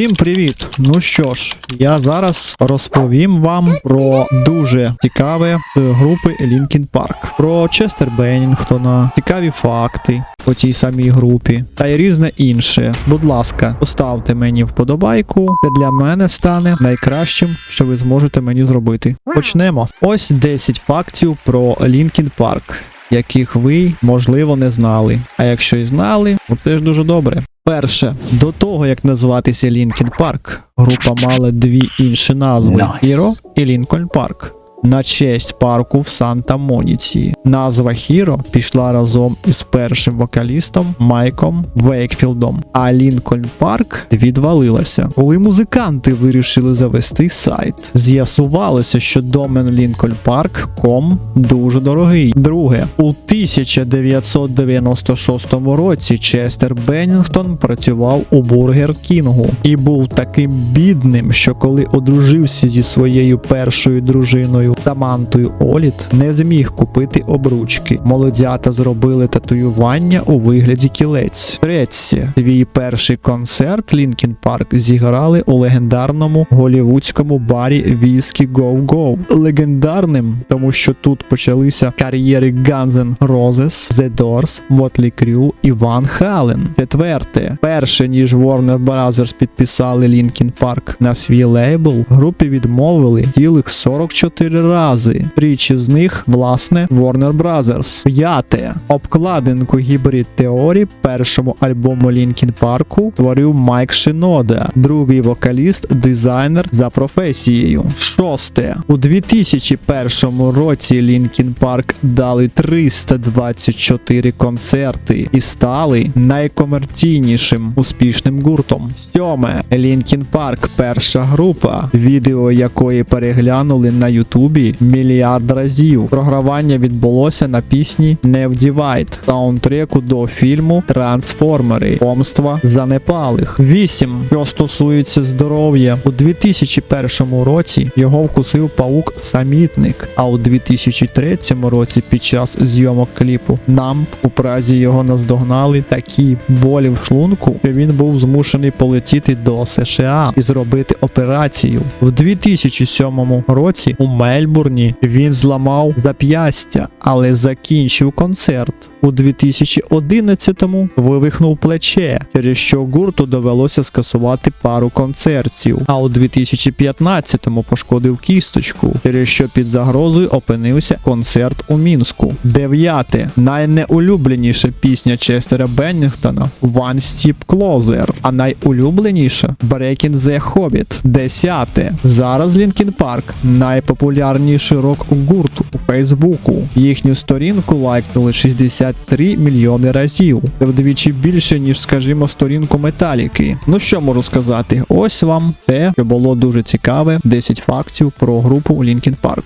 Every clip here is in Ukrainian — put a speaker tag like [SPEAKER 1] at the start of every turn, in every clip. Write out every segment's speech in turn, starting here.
[SPEAKER 1] Всім привіт! Ну що ж, я зараз розповім вам про дуже цікаве групи Linkin Park. Про Честер Беннінгтона, цікаві факти по тій самій групі та й різне інше. Будь ласка, поставте мені вподобайку. Це для мене стане найкращим, що ви зможете мені зробити. Почнемо. Ось 10 фактів про Linkin Park. Яких ви, можливо, не знали. А якщо і знали, то це ж дуже добре. Перше, до того як називатися Лінкін Парк, група мала дві інші назви. Hero і Лінкольн Park. На честь парку в Санта Моніці. Назва Hero пішла разом із першим вокалістом Майком Вейкфілдом, а Лінкольн Парк відвалилася. Коли музиканти вирішили завести сайт, з'ясувалося, що домен lincolnpark.com дуже дорогий. Друге, у 1996 році Честер Беннінгтон працював у Бургер Кінгу і був таким бідним, що коли одружився зі своєю першою дружиною Самантою Оліт, не зміг купити обручки. Молодята зробили татуювання у вигляді кілець. Третє, свій перший концерт Лінкін Парк зіграли у легендарному голівудському барі Віскі Go. Легендарним, тому що тут почалися кар'єри Guns N' Roses, The Doors, Motley Crue і Ван Хален. Четверте, перше ніж Warner Brothers підписали Лінкін Парк на свій лейбл, групі відмовили цілих 44 рази. Тричі з них, власне, Warner Brothers. П'яте. Обкладинку гібрид теорії першому альбому Лінкін Парку творив Майк Шинода, другий вокаліст, дизайнер за професією. Шосте. У 2001 році Лінкін Парк дали 324 концерти і стали найкомерційнішим успішним гуртом. Сьоме. Лінкін Парк перша група, відео якої переглянули на Ютубі мільярд разів. Програвання відбулося на пісні Divide, саундтреку до фільму Трансформери. Помства занепалих. 8. Що стосується здоров'я, у 2001 році його вкусив паук самітник, а у 2003 році під час зйомок кліпу нам у Празі його наздогнали такі болі в шлунку, що він був змушений полетіти до США і зробити операцію. В 2007 році у Мельбурні він зламав зап'ястя, але закінчив концерт. У 2011-му вивихнув плече, через що гурту довелося скасувати пару концертів. А у 2015-му пошкодив кісточку, через що під загрозою опинився концерт у Мінську. Дев'яте найнеулюбленіша пісня Честера Беннінгтона One Step Closer, а найулюбленіша Breaking the Hobbit. Десяте. Зараз Linkin Park широк рок-гурт у Фейсбуку. Їхню сторінку лайкнули 63 мільйони разів. Це вдвічі більше, ніж, скажімо, сторінку Металіки. Ну що можу сказати? Ось вам те, що було дуже цікаве. 10 фактів про групу Linkin Park.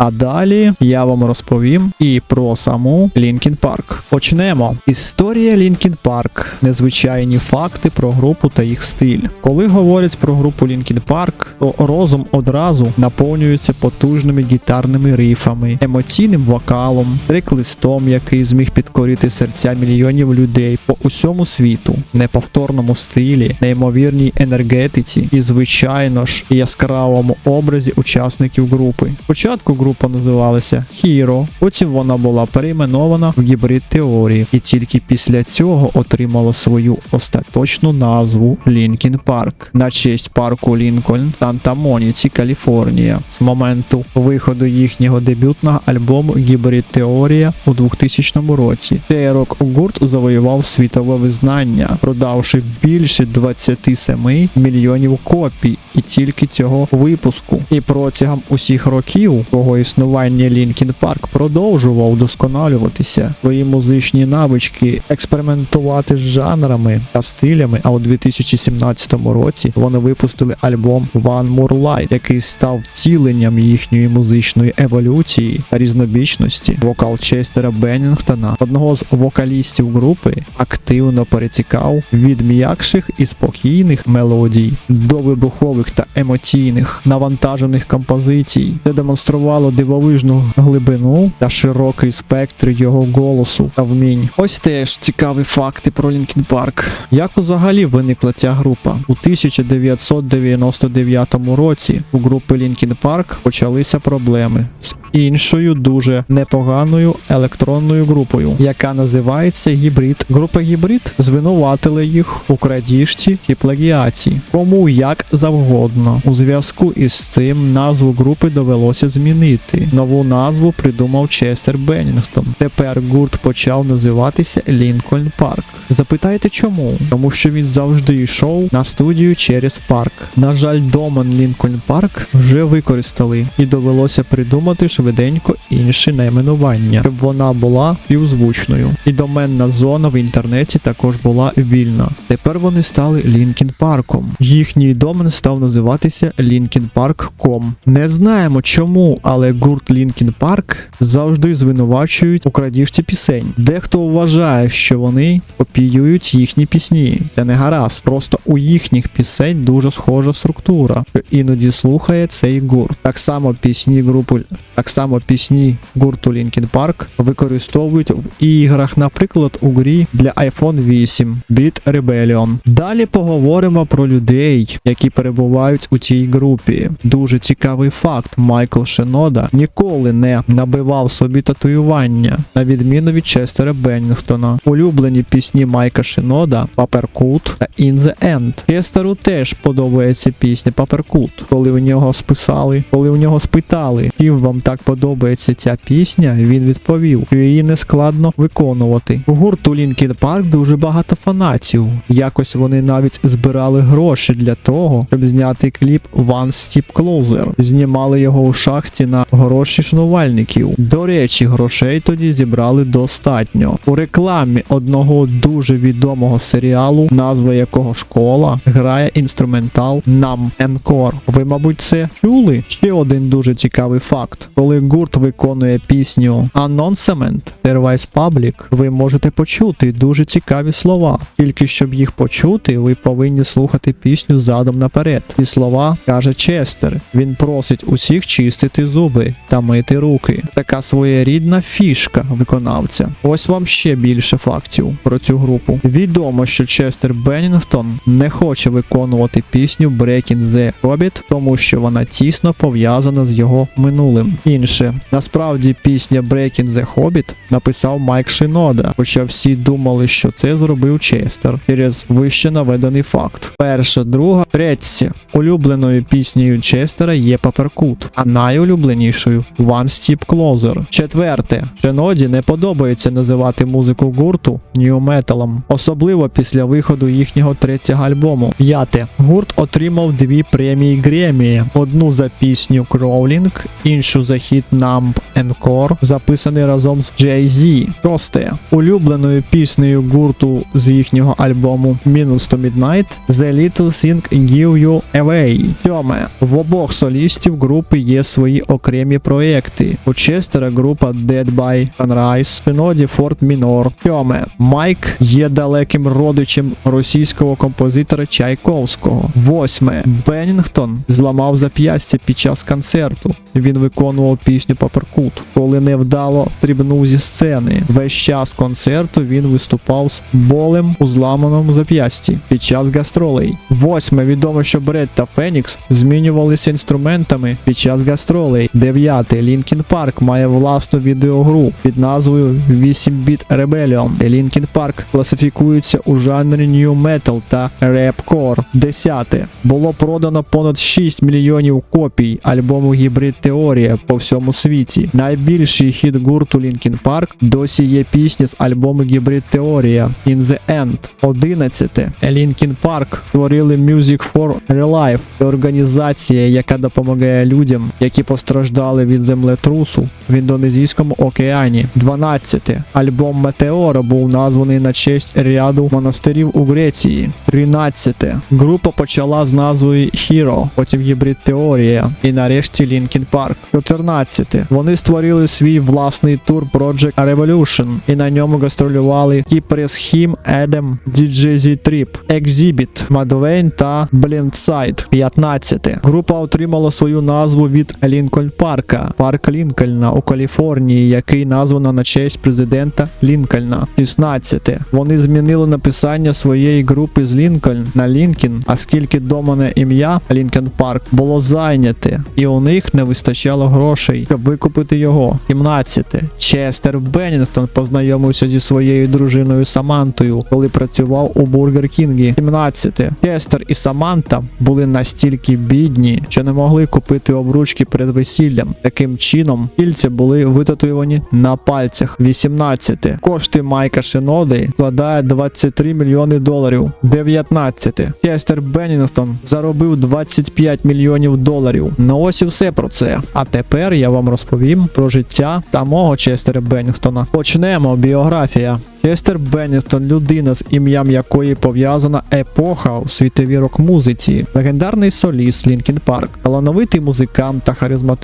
[SPEAKER 1] А далі я вам розповім і про саму Лінкін Парк. Почнемо. Історія Лінкін Парк. Незвичайні факти про групу та їх стиль. Коли говорять про групу Лінкін Парк, то розум одразу наповнюється потужними гітарними рифами, емоційним вокалом, трек-листом, який зміг підкорити серця мільйонів людей по усьому світу, неповторному стилі, неймовірній енергетиці і, звичайно ж, яскравому образі учасників групи. Спочатку група називалася Hero, потім вона була перейменована в гібрид теорії, і тільки після цього отримала свою остаточну назву Linkin Park на честь парку Лінкольн Санта Моніці, Каліфорнія. З моменту виходу їхнього дебютного альбому Гібрид Теорія у 2000 році. Цей рок-гурт завоював світове визнання, продавши більше 27 мільйонів копій і тільки цього випуску. І протягом усіх років існування Лінкін Парк продовжував вдосконалюватися свої музичні навички, експериментувати з жанрами та стилями. А у 2017 році вони випустили альбом One More Light, який став втіленням їхньої музичної еволюції та різнобічності. Вокал Честера Беннінгтона, одного з вокалістів групи, активно перетікав від м'якших і спокійних мелодій до вибухових та емоційних навантажених композицій. Це демонструвало дивовижну глибину та широкий спектр його голосу та вмінь. Ось теж цікаві факти про Лінкін Парк. Як взагалі виникла ця група? У 1999 році у групи Лінкін Парк почалися проблеми з іншою дуже непоганою електронною групою, яка називається Гібрид. Група Гібрид звинуватила їх у крадіжці і плагіації. Кому як завгодно. У зв'язку із цим назву групи довелося змінити. Нову назву придумав Честер Беннінгтон. Тепер гурт почав називатися Лінкольн Парк. Запитайте чому? Тому що він завжди йшов на студію через парк. На жаль, домен Лінкольн Парк вже використали і довелося придумати швиденько інше найменування, щоб вона була співзвучною. І доменна зона в інтернеті також була вільна. Тепер вони стали Лінкін Парком. Їхній домен став називатися linkinpark.com. Не знаємо чому, але гурт Лінкін Парк завжди звинувачують у крадіжці пісень. Дехто вважає, що вони копіюють їхні пісні. Це не гаразд. Просто у їхніх пісень дуже схожа структура, що іноді слухає цей гурт. Так само пісні групи, так само пісні гурту Linkin Park використовують в іграх, наприклад, у грі для iPhone 8 Beat Rebellion. Далі поговоримо про людей, які перебувають у цій групі. Дуже цікавий факт: Майкл Шенода ніколи не набивав собі татуювання, на відміну від Честера Беннінгтона. Улюблені пісні Майка Шенода Papercut та In the End. Честеру теж подобається пісня Papercut. Коли в нього списали, коли в нього спитали, чим вам так подобається ця пісня, він відповів, що її не складно виконувати. У гурту Linkin Park дуже багато фанатів. Якось вони навіть збирали гроші для того, щоб зняти кліп One Step Closer. Знімали його у шахті на гроші шанувальників. До речі, грошей тоді зібрали достатньо. У рекламі одного дуже відомого серіалу, назва якого школа, грає інструментал Nam Encore. Ви, мабуть, це чули? Ще один дуже цікавий факт. Коли гурт виконує пісню Announcement Service Public, ви можете почути дуже цікаві слова. Тільки щоб їх почути, ви повинні слухати пісню задом наперед. Ці слова каже Честер. Він просить усіх чистити зуби та мити руки. Така своєрідна фішка виконавця. Ось вам ще більше фактів про цю групу. Відомо, що Честер Беннінгтон не хоче виконувати пісню Breaking the Hobbit, тому що вона тісно пов'язана з його минулим. Інше, насправді пісня Breaking the Hobbit написав Майк Шинода, хоча всі думали, що це зробив Честер через вище наведений факт. Перша, друга, третя. Улюбленою піснею Честера є Паперкут, а найулюбленішою One Step Closer. Четверте, Шиноді не подобається називати музику гурту New Metal, особливо після виходу їхнього третього альбому. П'яте. Гурт отримав дві премії Гремі: одну за пісню Crawling, іншу за хіт Numb Encore, записаний разом з Jay-Z. Шосте. Улюбленою піснею гурту з їхнього альбому Minus to Midnight The Little Thing Give You Away. Сьоме. В обох солістів групи є свої окремі проекти. У Честера група Dead by Sunrise, Шиноді Форт Мінор. Сьоме. Майк є далеким родичем російського композитора Чайковського. Восьме. Беннінгтон зламав зап'ястя під час концерту. Він виконував пісню Паперкут. Коли невдало стрибнув зі сцени. Весь час концерту він виступав з болем у зламаному зап'ясті під час гастролей. Восьме. Відомо, що Бред та Фенікс змінювалися інструментами під час гастролей. Дев'яте. Лінкін Парк має власну відеогру під назвою 8-Bit Rebellion. Лінкін Парк класифікується у жанрі New Metal та Rapcore. Десяте. Було продано понад 6 мільйонів копій альбому Гібрид Теорія по всьому світі. Найбільший хіт гурту Linkin Park досі є пісня з альбому Гібрид Теорія In the End. 11. Linkin Park створили Music for Real Life. Це організація, яка допомагає людям, які постраждали від землетрусу в Індонезійському океані. 12. Альбом Метеора був названий на честь ряду монастирів у Греції. 13. Група почала з назвою Hero, потім Гібрид Теорія і нарешті Linkin Park. 14. Вони створили свій власний тур Project Revolution і на ньому гастролювали Кіпрес Хім, Едем, DJ Z Trip, Exhibit, Madeleine та Blindside. 15. Група отримала свою назву від Lincoln Лінкольн Парка, парк Лінкольна у Каліфорнії, який названо на честь президента Лінкольна. 16. Вони змінили написання своєї групи з Лінкольн на Лінкін, оскільки домане ім'я Лінкольн Парк було зайняте, і у них не вистачало грошей, щоб викупити його. 17. Честер Беннінгтон познайомився зі своєю дружиною Самантою, коли працював у Бургер Кінгі. 17. Честер і Саманта були настільки бідні, що не могли купити обручки перед весіллям. Таким чином, кільця були витатуювані на пальцях. 18. Кошти Майка Шиноди складає 23 мільйони доларів. 19. Честер Беннінгтон заробив 25 мільйонів доларів. Ну ось і все про це. А тепер я вам розповім про життя самого Честера Беннінгтона. Почнемо біографія. Честер Беннінгтон – людина, з ім'ям якої пов'язана епоха у світовій рок-музиці, легендарний соліст Лінкін Парк, талановитий музикант та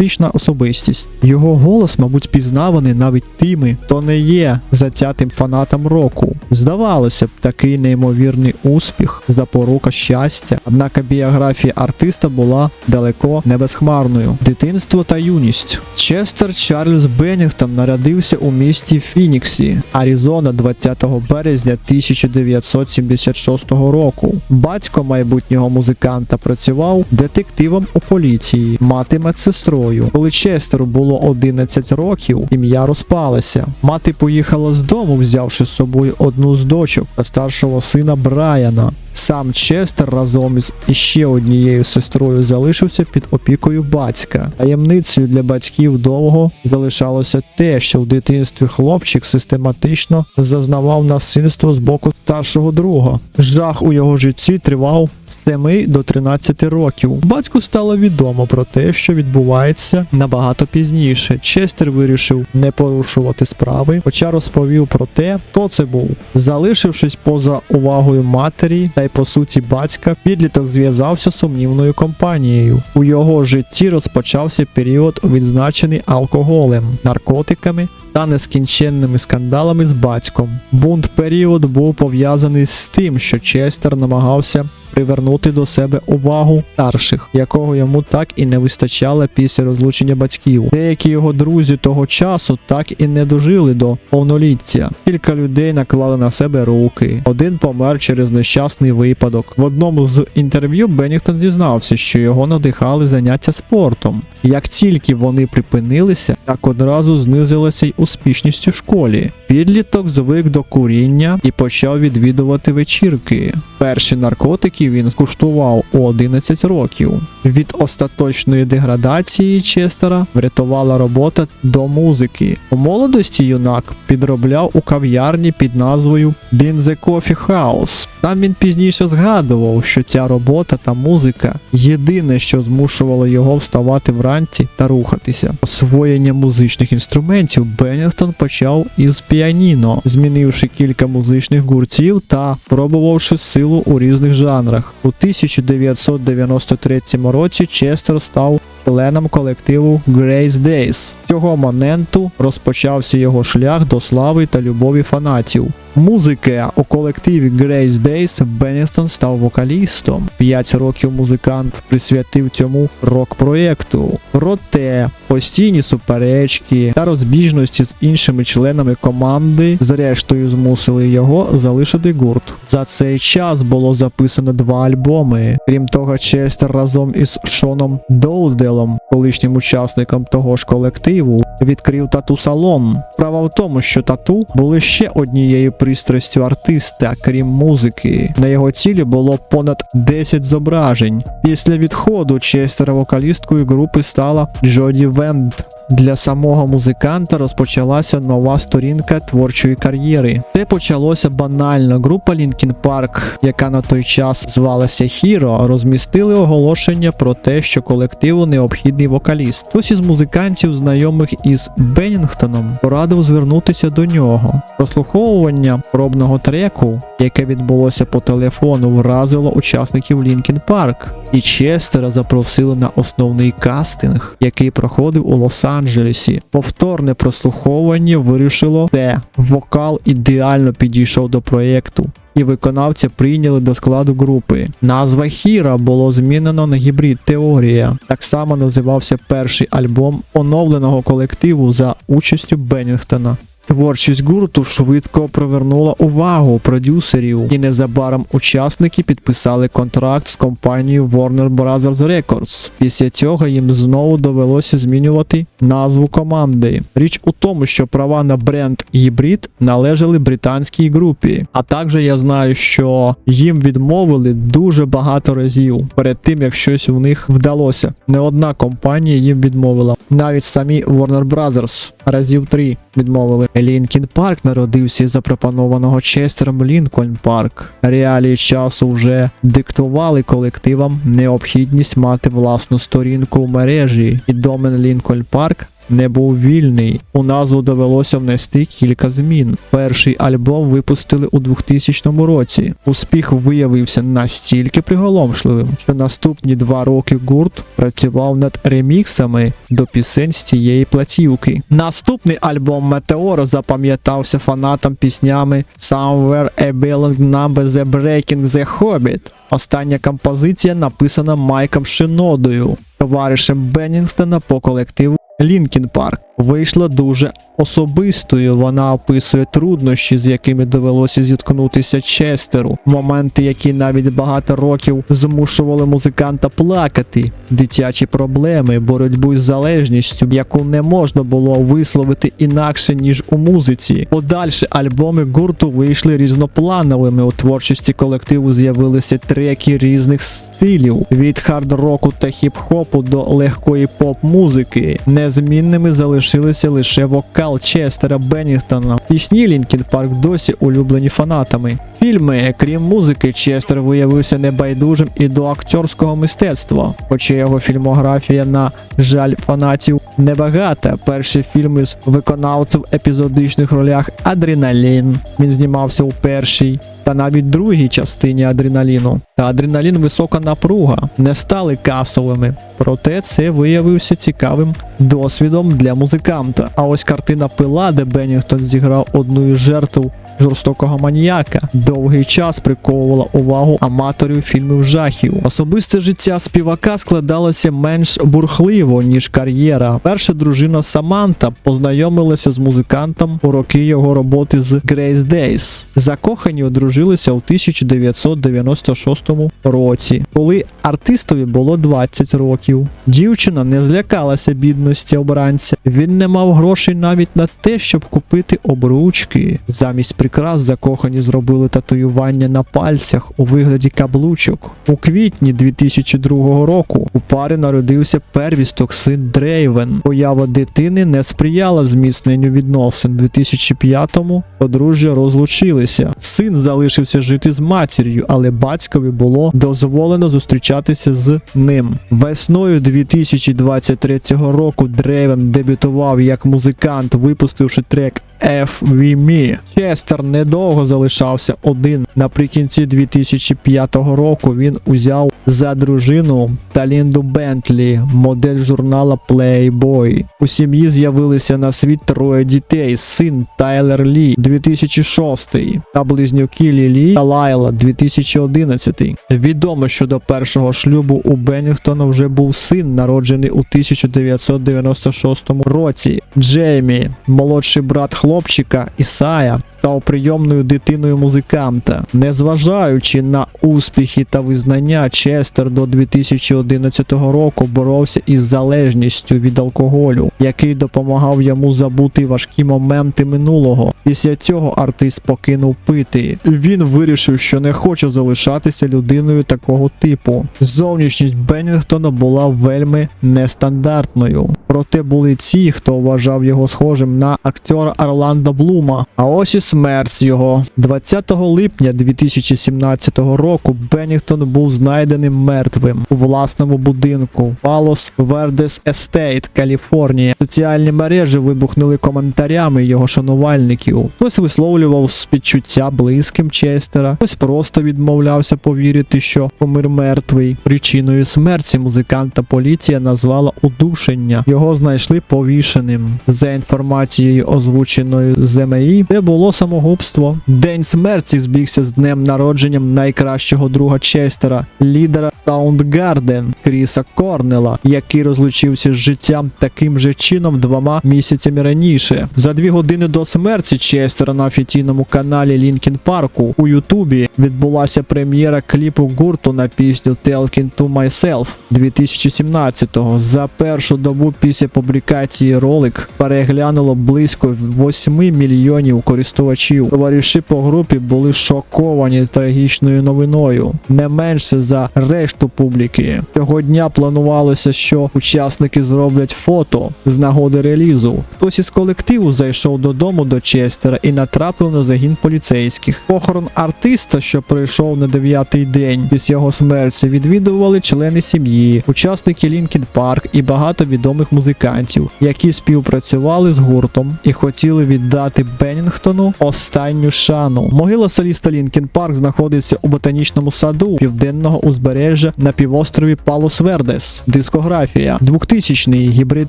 [SPEAKER 1] харизматична особистість. Його голос, мабуть, пізнаваний навіть тими, хто не є затятим фанатом року. Здавалося б, такий неймовірний успіх, запорука щастя. Однак біографія артиста була далеко не безхмарною. Дитинство та юність. Честер Чарльз Беннінгтон народився у місті Фініксі, Аризона 20 березня 1976 року. Батько майбутнього музиканта працював детективом у поліції, мати медсестрою. Коли Честеру було 11 років, ім'я розпалося. Мати поїхала з дому, взявши з собою одну з дочок та старшого сина Брайана. Сам Честер разом із іще однією сестрою залишився під опікою батька. Таємницею для батьків довго залишалося те, що в дитинстві хлопчик систематично зазнавав насильство з боку старшого друга. Жах у його житті тривав з 7 до 13 років. Батьку стало відомо про те, що відбувається набагато пізніше. Честер вирішив не порушувати справи, хоча розповів про те, хто це був. Залишившись поза увагою матері та й по суті батька, підліток зв'язався з сумнівною компанією. У його житті розпочався період, відзначений алкоголем, наркотиками та нескінченними скандалами з батьком. Бунт період був пов'язаний з тим, що Честер намагався привернути до себе увагу старших, якого йому так і не вистачало після розлучення батьків. Деякі його друзі того часу так і не дожили до повноліття. Кілька людей наклали на себе руки. Один помер через нещасний випадок. В одному з інтерв'ю Беннінгтон зізнався, що його надихали заняття спортом. Як тільки вони припинилися, так одразу знизилася й успішність у школі. Підліток звик до куріння і почав відвідувати вечірки. Перші наркотики він скуштував у 11 років. Від остаточної деградації Честера врятувала робота до музики. У молодості юнак підробляв у кав'ярні під назвою the Coffee House. Там він пізніше згадував, що ця робота та музика єдине, що змушувало його вставати вранці та рухатися. Освоєння музичних інструментів Беннінгтон почав із піаніно, змінивши кілька музичних гуртів та пробувавши силу у різних жанрах. У 1993 році Честер став членом колективу Grace Days. З цього моменту розпочався його шлях до слави та любові фанатів. Музики у колективі Grace Days Беннінгтон став вокалістом. П'ять років музикант присвятив цьому рок-проєкту. Проте постійні суперечки та розбіжності з іншими членами команди зрештою змусили його залишити гурт. За цей час було записано два альбоми. Крім того, Честер разом із Шоном Доуделом, колишнім учасником того ж колективу, відкрив тату салон. Справа в тому, що тату були ще однією пристрастю артиста, крім музики. На його тілі було понад 10 зображень. Після відходу Честера вокалісткою групи стала Джоді Венд. Для самого музиканта розпочалася нова сторінка творчої кар'єри. Це почалося банально. Група Linkin Park, яка на той час звалася Hero, розмістили оголошення про те, що колективу необхідний вокаліст. Хтось із музикантів, знайомих із Беннінгтоном, порадив звернутися до нього. Прослуховування пробного треку, яке відбулося по телефону, вразило учасників Linkin Park, і Честера запросили на основний кастинг, який проходив у Лос-Анджелесі. Лос-Анджелесі. Повторне прослуховування вирішило те. Вокал ідеально підійшов до проєкту. І виконавця прийняли до складу групи. Назва Хіра було змінено на гібрид Теорія. Так само називався перший альбом оновленого колективу за участю Беннінгтона. Творчість гурту швидко привернула увагу продюсерів, і незабаром учасники підписали контракт з компанією Warner Bros. Records. Після цього їм знову довелося змінювати назву команди. Річ у тому, що права на бренд гібрид належали британській групі. А також я знаю, що їм відмовили дуже багато разів перед тим, як щось у них вдалося. Не одна компанія їм відмовила. Навіть самі Warner Bros. разів три відмовили. Лінкін Парк народився із запропонованого Честером Лінкольн Парк. Реалії часу вже диктували колективам необхідність мати власну сторінку в мережі, і домен Лінкольн Парк не був вільний. У назву довелося внести кілька змін. Перший альбом випустили у 2000 році. Успіх виявився настільки приголомшливим, що наступні два роки гурт працював над реміксами до пісень з цієї платівки. Наступний альбом Метеор запам'ятався фанатам піснями Somewhere a Building Number The Breaking The Hobbit. Остання композиція написана Майком Шинодою, товаришем Беннінгстона по колективу Лінкін Парк. Вийшла дуже особистою. Вона описує труднощі, з якими довелося зіткнутися Честеру, моменти, які навіть багато років змушували музиканта плакати, дитячі проблеми, боротьбу з залежністю, яку не можна було висловити інакше ніж у музиці. Подальші альбоми гурту вийшли різноплановими. У творчості колективу з'явилися треки різних стилів від хард-року та хіп-хопу до легкої поп-музики. Незмінними залишилися лише вокал Честера Беннінгтона. Пісні Лінкін Парк досі улюблені фанатами. Фільми, крім музики, Честер виявився небайдужим і до акторського мистецтва, хоча його фільмографія, на жаль, фанатів небагата. Перші фільми з виконавцем в епізодичних ролях Адреналін. Він знімався у першій та навіть другій частині адреналіну. Та адреналін висока напруга не стали касовими. Проте це виявився цікавим досвідом для музиканта. А ось картина Пила, де Беннінгтон зіграв одну із жертв жорстокого маніяка, довгий час приковувала увагу аматорів фільмів жахів. Особисте життя співака складалося менш бурхливо, ніж кар'єра. Перша дружина Саманта познайомилася з музикантом у роки його роботи з Grace Days. Закохані одружилися у 1996 році, коли артистові було 20 років. Дівчина не злякалася бідності обранця. Він не мав грошей навіть на те, щоб купити обручки. Замість прикрас закохані зробили татуювання на пальцях у вигляді каблучок. У квітні 2002 року у пари народився первісток син Дрейвен. Поява дитини не сприяла зміцненню відносин. У 2005-му подружжя розлучилися. Син залишився жити з матір'ю, але батькові було дозволено зустрічатися з ним. Весною 2023 року Дрейвен дебютував як музикант, випустивши трек FV Честер недовго залишався один. Наприкінці 2005 року він узяв за дружину Талінду Бентлі, модель журнала Playboy. У сім'ї з'явилися на світ троє дітей: син Тайлер Лі 2006 та близнюки Лілі та Лайла 2011. Відомо, що до першого шлюбу у Беннінгтона вже був син, народжений у 1996 році. Джеймі, молодший брат хлопчика Ісая, став прийомною дитиною музиканта. Незважаючи на успіхи та визнання, Честер до 2011 року боровся із залежністю від алкоголю, який допомагав йому забути важкі моменти минулого. Після цього артист покинув пити. Він вирішив, що не хоче залишатися людиною такого типу. Зовнішність Беннінгтона була вельми нестандартною. Проте були ті, хто вважав його схожим на актера Орландо Блума. А ось і смерть його. 20 липня 2017 року Беннінгтон був знайденим мертвим у власному будинку Palos Verdes Estate, Каліфорнія. Соціальні мережі вибухнули коментарями його шанувальників. Хтось висловлював співчуття близьким Честера, хтось просто відмовлявся повірити, що помир мертвий. Причиною смерті музиканта поліція назвала удушення. Його знайшли повішеним. За інформацією, озвученою ЗМІ, це було самогубство. День смерті збігся з днем народженням найкращого друга Честера, лідера Soundgarden Кріса Корнела, який розлучився з життям таким же чином двома місяцями раніше. За дві години до смерті Честера на офіційному каналі Лінкін Парку у Ютубі відбулася прем'єра кліпу гурту на пісню Talking to Myself 2017-го. За першу добу після публікації ролик переглянуло близько 8 мільйонів користувачів. Товариші по групі були шоковані трагічною новиною, не менше за решту публіки. Цього дня планувалося, що учасники зроблять фото з нагоди релізу. Хтось із колективу зайшов додому до Честера і натрапив на загін поліцейських. Похорон артиста, що прийшов на дев'ятий день після його смерті, відвідували члени сім'ї, учасники Лінкін Парк і багато відомих музикантів, які співпрацювали з гуртом і хотіли віддати Беннінгтону останню шану. Могила соліста Лінкін Парк знаходиться у ботанічному саду південного узбережжя на півострові Палос Вердес. Дискографія. 2000-й гібрид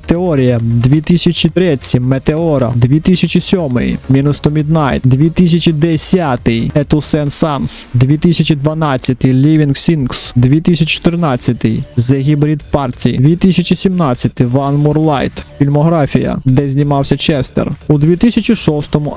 [SPEAKER 1] теорія. 2003 Метеора. 2007 Minus to Midnight 2010 Etusen Sans 2012 Living Things 2014 The Hybrid Party 2017 One More Light Фільмографія, де знімався Честер. У 2006-му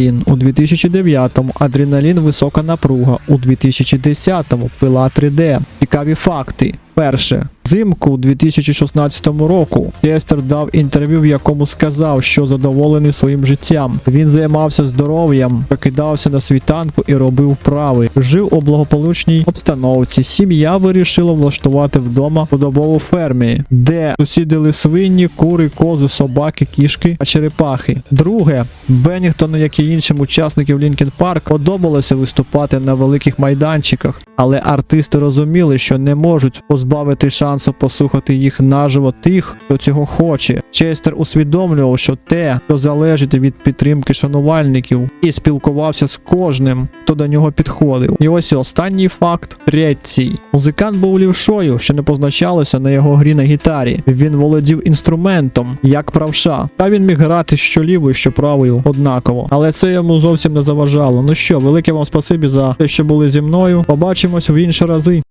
[SPEAKER 1] Адреналін, у 2009-му Адреналін Висока напруга, у 2010-му Пила 3D. Цікаві факти. Перше. Взимку 2016 року Честер дав інтерв'ю, в якому сказав, що задоволений своїм життям. Він займався здоров'ям, прокидався на світанку і робив вправи. Жив у благополучній обстановці. Сім'я вирішила влаштувати вдома подобову фермі, де сусідили свині, кури, кози, собаки, кішки та черепахи. Друге, Беннінгтону, як і іншим учасникам Лінкін Парк, подобалося виступати на великих майданчиках, але артисти розуміли, що не можуть позбавити шансу послухати їх наживо тих, хто цього хоче. Честер усвідомлював, що те, що залежить від підтримки шанувальників, і спілкувався з кожним, хто до нього підходив. І ось і останній факт третій. Музикант був лівшою, що не позначалося на його грі на гітарі. Він володів інструментом, як правша, та він міг грати що лівою, що правою однаково. Але це йому зовсім не заважало. Ну що, велике вам спасибі за те, що були зі мною. Побачимось в інші рази.